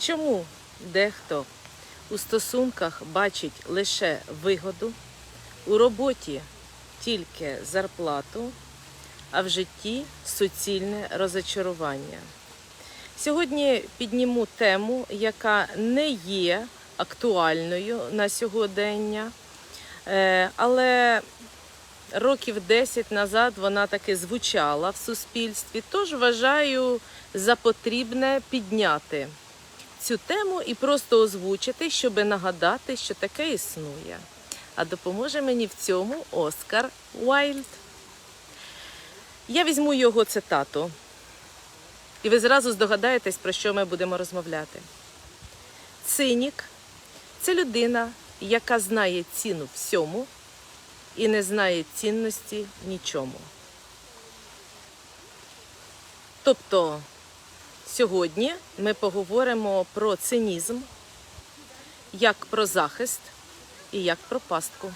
Чому дехто у стосунках бачить лише вигоду, у роботі тільки зарплату, а в житті суцільне розочарування? Сьогодні підніму тему, яка не є актуальною на сьогодення, е, але років 10 назад вона таки звучала в суспільстві, тож вважаю за потрібне підняти цю тему і просто озвучити, щоб нагадати, що таке існує. А допоможе мені в цьому Оскар Уайльд. Я візьму його цитату, і ви зразу здогадаєтесь, про що ми будемо розмовляти. Цинік це людина, яка знає ціну всьому і не знає цінності нічому. Тобто сьогодні ми поговоримо про цинізм, як про захист і як про пастку.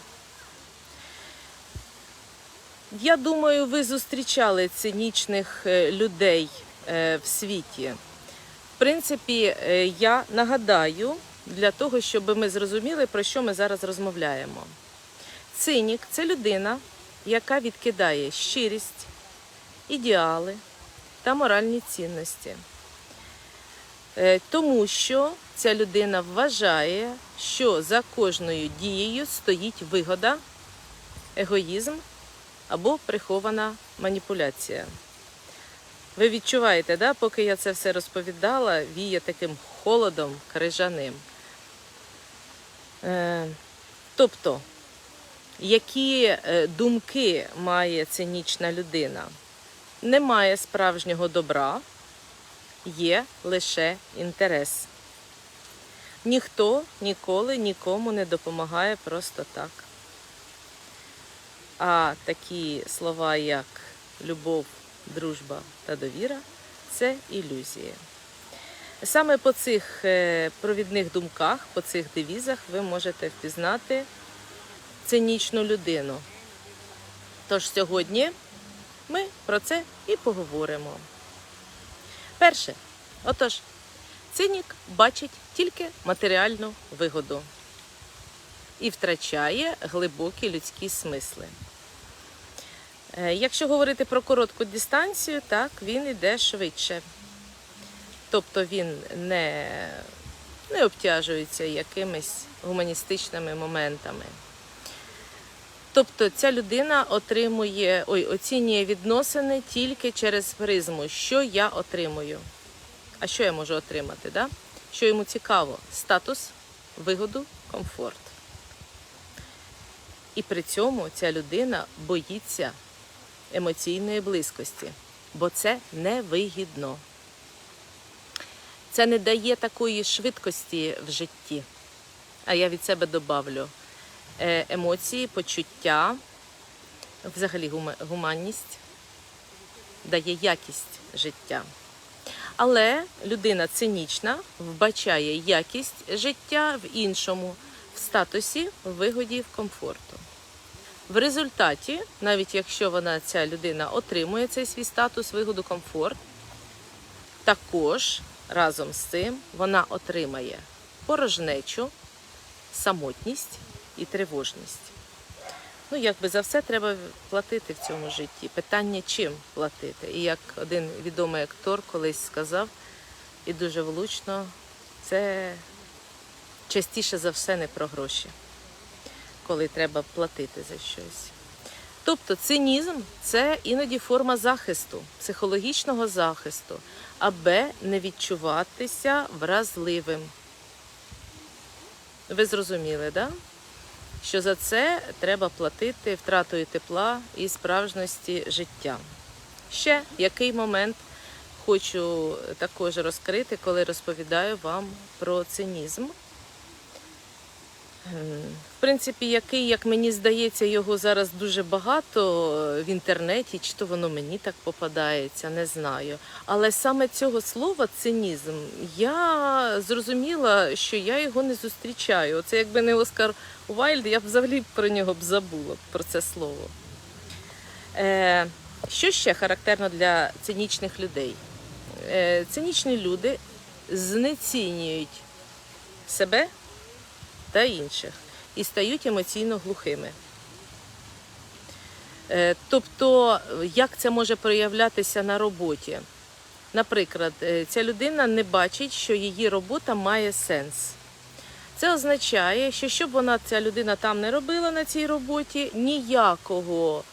Я думаю, ви зустрічали цинічних е, людей е, в світі. В принципі, е, я нагадаю для того, щоб ми зрозуміли, про що ми зараз розмовляємо. Цинік це людина, яка відкидає щирість, ідеали та моральні цінності. Е, Тому що ця людина вважає, що за кожною дією стоїть вигода, егоїзм або прихована маніпуляція. Ви відчуваєте, да, поки я це все розповідала, віє таким холодом крижаним. Е, тобто, які е, думки має цинічна людина? Немає справжнього добра, є лише інтерес. Ніхто ніколи нікому не допомагає просто так. А такі слова, як любов, дружба та довіра це ілюзії. Саме по цих е, провідних думках, по цих девізах ви можете впізнати цинічну людину. Тож сьогодні ми про це і поговоримо. Перше, отож, цинік бачить тільки матеріальну вигоду і втрачає глибокі людські смисли. Е, Якщо говорити про коротку дистанцію, так, він йде швидше. Тобто він не, не обтяжується якимись гуманістичними моментами. Тобто ця людина отримує, ой, оцінює відносини тільки через призму, що я отримую. А що я можу отримати? Да? Що йому цікаво? Статус, вигоду, комфорт. І при цьому ця людина боїться емоційної близькості, бо це невигідно. Це не дає такої швидкості в житті. А я від себе добавлю емоції, почуття, взагалі гуманність дає якість життя. Але людина цинічна вбачає якість життя в іншому, в статусі, в вигоді, в комфорту. В результаті, навіть якщо вона ця людина отримує цей свій статус, вигоду, комфорт, також разом з цим вона отримає порожнечу, самотність і тривожність. Ну, якби за все треба платити в цьому житті. Питання чим платити. І як один відомий актор колись сказав, і дуже влучно, це частіше за все не про гроші, коли треба платити за щось. Тобто цинізм це іноді форма захисту, психологічного захисту, аби не відчуватися вразливим. Ви зрозуміли, так? Да? Що за це треба платити втратою тепла і справжності життя. Ще який момент хочу також розкрити, коли розповідаю вам про цинізм. В принципі, який, як мені здається, його зараз дуже багато в інтернеті, чи то воно мені так попадається, не знаю. Але саме цього слова цинізм я зрозуміла, що я його не зустрічаю. Оце якби не Оскар Уайльд, я б взагалі про нього б забула про це слово. Е, що ще характерно для цинічних людей? Е, цинічні люди знецінюють себе та інших і стають емоційно глухими. Е, Тобто, як це може проявлятися на роботі? Наприклад, е, ця людина не бачить, що її робота має сенс. Це означає, що щоб вона ця людина там не робила на цій роботі, ніякого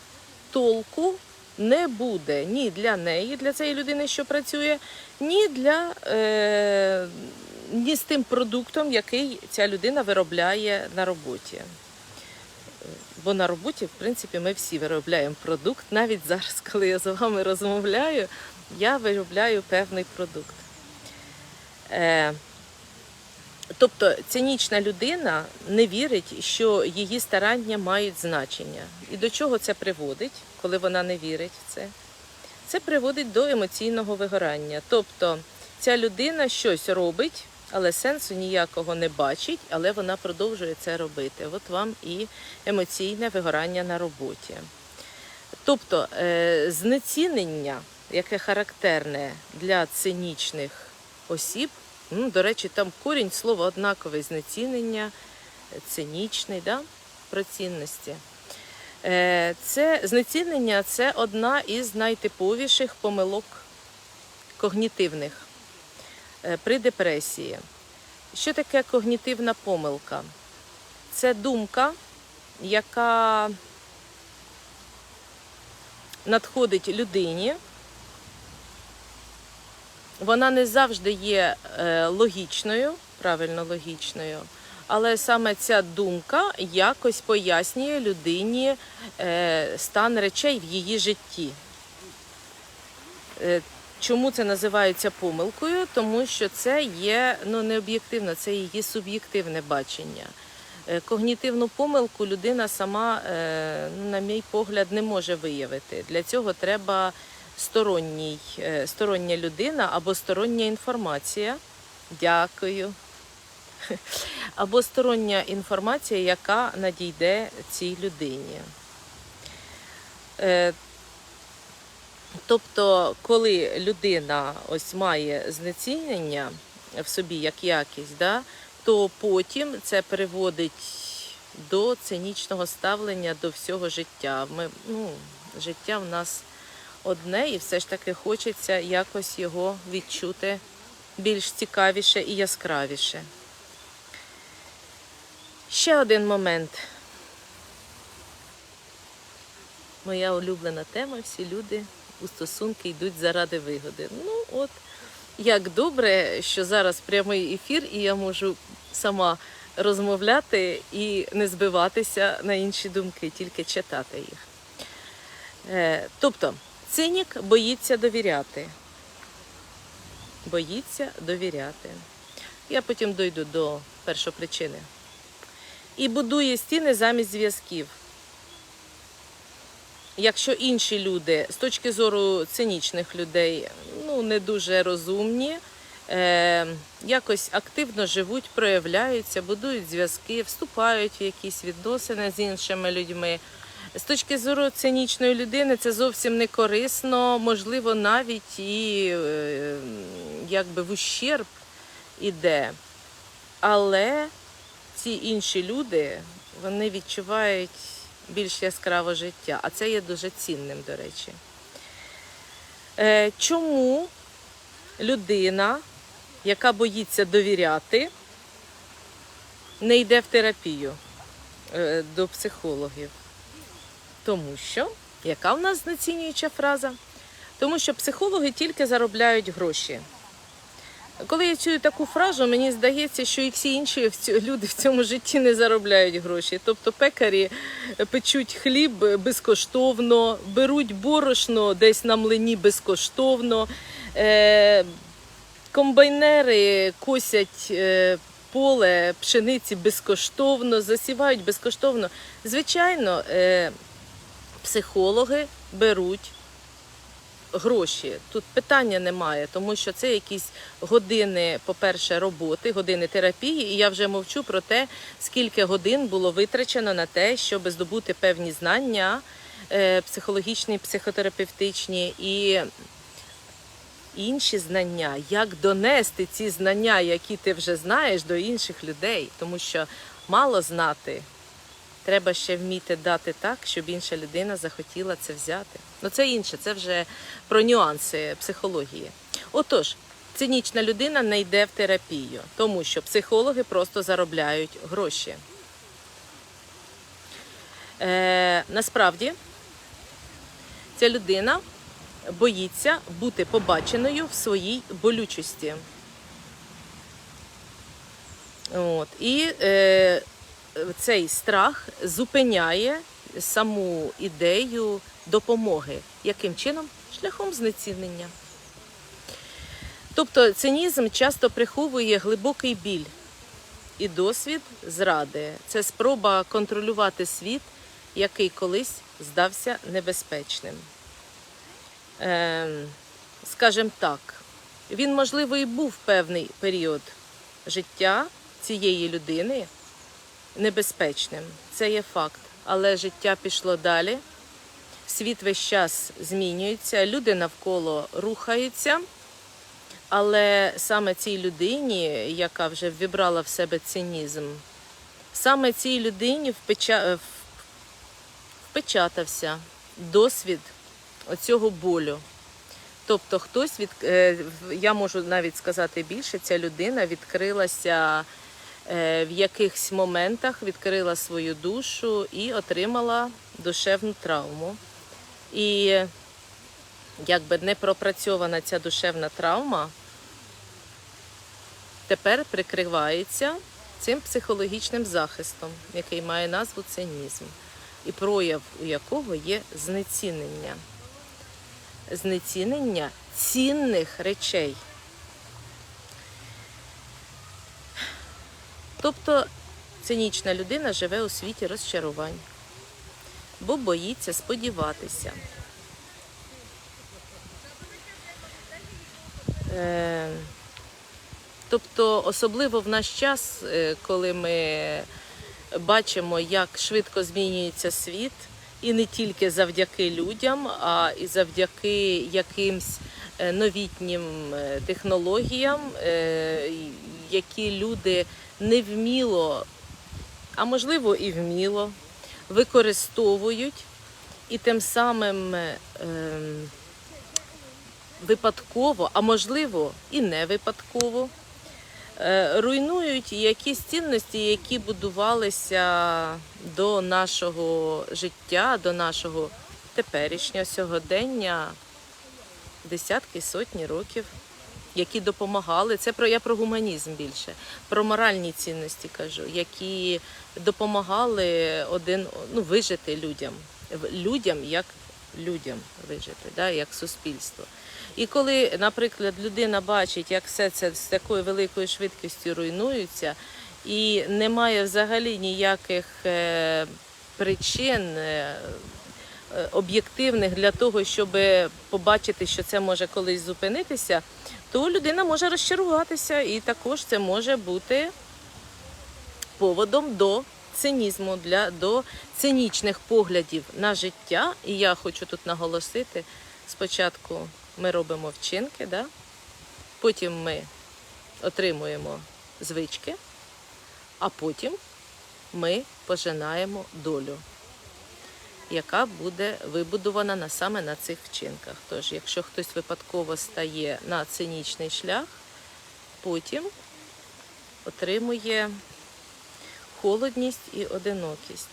толку не буде ні для неї, для цієї людини, що працює, ні для е, ні з тим продуктом, який ця людина виробляє на роботі. Бо на роботі, в принципі, ми всі виробляємо продукт. Навіть зараз, коли я з вами розмовляю, я виробляю певний продукт. Е, тобто цинічна людина не вірить, що її старання мають значення. І до чого це приводить, коли вона не вірить в це? Це приводить до емоційного вигорання. Тобто ця людина щось робить, але сенсу ніякого не бачить, але вона продовжує це робити. От вам і емоційне вигорання на роботі. Тобто е, знецінення, яке характерне для цинічних осіб, ну, до речі, там корінь слова однаковий знецінення, цинічний, да? про цінності. Е, Це знецінення це одна із найтиповіших помилок когнітивних при депресії. Що таке когнітивна помилка? Це думка, яка надходить людині. Вона не завжди є е, логічною, правильно логічною, але саме ця думка якось пояснює людині е, стан речей в її житті. Чому це називається помилкою? Тому що це є ну, не об'єктивно, це її суб'єктивне бачення. Е, Когнітивну помилку людина сама, е, ну, на мій погляд, не може виявити. Для цього треба сторонній, е, стороння людина або стороння інформація. Дякую. Або стороння інформація, яка надійде цій людині. Тобто, коли людина ось має знецінення в собі як якість, да, то потім це приводить до цинічного ставлення до всього життя. Ми, ну, життя в нас одне, і все ж таки хочеться якось його відчути більш цікавіше і яскравіше. Ще один момент. Моя улюблена тема. Всі люди у стосунки йдуть заради вигоди. Ну, от як добре, що зараз прямий ефір, і я можу сама розмовляти і не збиватися на інші думки, тільки читати їх. Е, тобто, цинік боїться довіряти. Боїться довіряти. Я потім дойду до першопричини. І будує стіни замість зв'язків. Якщо інші люди з точки зору цинічних людей ну, не дуже розумні, е, якось активно живуть, проявляються, будують зв'язки, вступають в якісь відносини з іншими людьми. З точки зору цинічної людини це зовсім не корисно, можливо, навіть і е, якби в ущерб іде. Але ці інші люди вони відчувають більш яскраве життя, а це є дуже цінним, до речі. Е, Чому людина, яка боїться довіряти, не йде в терапію е, до психологів? Тому що, яка в нас знецінююча фраза? Тому що психологи тільки заробляють гроші. Коли я чую таку фразу, мені здається, що і всі інші люди в цьому житті не заробляють гроші. Тобто пекарі печуть хліб безкоштовно, беруть борошно десь на млині безкоштовно, е, комбайнери косять е, поле пшениці безкоштовно, засівають безкоштовно. Звичайно, е, психологи беруть гроші. Тут питання немає, тому що це якісь години, по-перше, роботи, години терапії, і я вже мовчу про те, скільки годин було витрачено на те, щоб здобути певні знання е, психологічні, психотерапевтичні і інші знання, як донести ці знання, які ти вже знаєш, до інших людей. Тому що мало знати, треба ще вміти дати так, щоб інша людина захотіла це взяти. Ну це інше, це вже про нюанси психології. Отож, цинічна людина не йде в терапію, тому що психологи просто заробляють гроші. Е, насправді, ця людина боїться бути побаченою в своїй болючості. От. І е, цей страх зупиняє саму ідею допомоги. Яким чином? Шляхом знецінення. Тобто цинізм часто приховує глибокий біль і досвід зради. Це спроба контролювати світ, який колись здався небезпечним. Ем, скажімо так, він, можливо, і був певний період життя цієї людини небезпечним. Це є факт. Але життя пішло далі. Світ весь час змінюється, люди навколо рухаються. Але саме цій людині, яка вже вібрала в себе цинізм, саме цій людині впеча... впечатався досвід оцього болю. Тобто хтось від е, я можу навіть сказати більше, ця людина відкрилася в якихось моментах, відкрила свою душу і отримала душевну травму. І якби не пропрацьована ця душевна травма, тепер прикривається цим психологічним захистом, який має назву цинізм, і прояв у якого є знецінення. Знецінення цінних речей. Тобто цинічна людина живе у світі розчарувань, бо боїться сподіватися. Е, Тобто, особливо в наш час, е, коли ми бачимо, як швидко змінюється світ, і не тільки завдяки людям, а і завдяки якимсь е, новітнім технологіям, які люди невміло, а можливо і вміло, використовують. І тим самим е, випадково, а можливо і не випадково, е, руйнують якісь цінності, які будувалися до нашого життя, до нашого теперішнього сьогодення десятки, сотні років, які допомагали. Це про я про гуманізм більше, про моральні цінності кажу, які допомагали один ну, вижити людям, людям як людям вижити, да, як суспільство. І коли, наприклад, людина бачить, як все це з такою великою швидкістю руйнується, і немає взагалі ніяких е, причин е, об'єктивних для того, щоб побачити, що це може колись зупинитися, то людина може розчаруватися, і також це може бути поводом до цинізму, для, до цинічних поглядів на життя. І я хочу тут наголосити: спочатку ми робимо вчинки, да? потім ми отримуємо звички, а потім ми пожинаємо долю, яка буде вибудована на, саме на цих вчинках. Тож, якщо хтось випадково стає на цинічний шлях, потім отримує холодність і одинокість.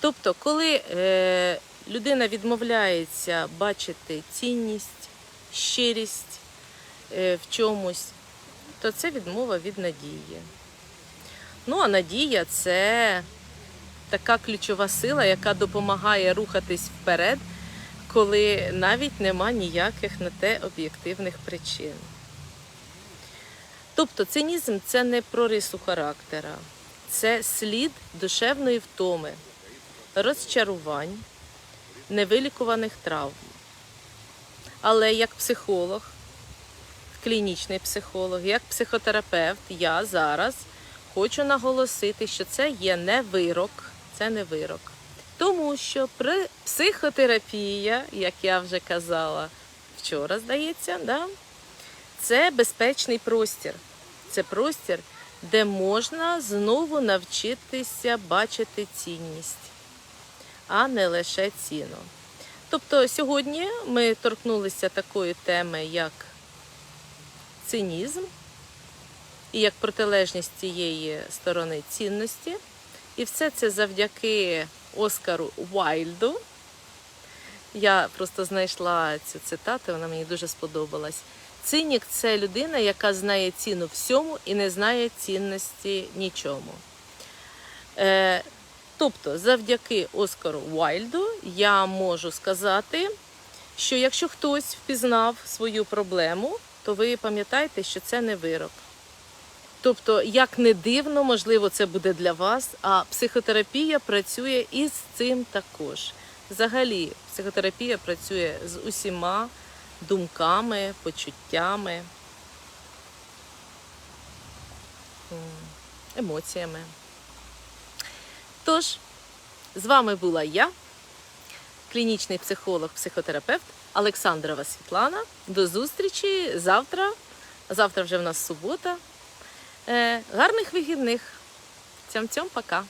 Тобто, коли е, людина відмовляється бачити цінність, щирість е, в чомусь, то це відмова від надії. Ну, а надія це така ключова сила, яка допомагає рухатись вперед, коли навіть нема ніяких на те об'єктивних причин. Тобто цинізм це не про рису характера, це слід душевної втоми, розчарувань, невилікуваних травм. Але як психолог, клінічний психолог, як психотерапевт, я зараз хочу наголосити, що це є не вирок, це не вирок. Тому що психотерапія, як я вже казала, вчора, здається, да? це безпечний простір. Це простір, де можна знову навчитися бачити цінність, а не лише ціну. Тобто сьогодні ми торкнулися такої теми, як цинізм, і як протилежність цієї сторони цінності. І все це завдяки Оскару Уайльду. Я просто знайшла цю цитату, вона мені дуже сподобалась. Цинік це людина, яка знає ціну всьому і не знає цінності нічому. Е, тобто, завдяки Оскару Уайльду я можу сказати, що якщо хтось впізнав свою проблему, то ви пам'ятаєте, що це не вирок. Тобто, як не дивно, можливо, це буде для вас, а психотерапія працює і з цим також. Взагалі, психотерапія працює з усіма думками, почуттями, емоціями. Тож, з вами була я, клінічний психолог, психотерапевт Олександрова Світлана. До зустрічі завтра. Завтра вже в нас субота. Е, гарних вихідних. Цьом-цьом, пока.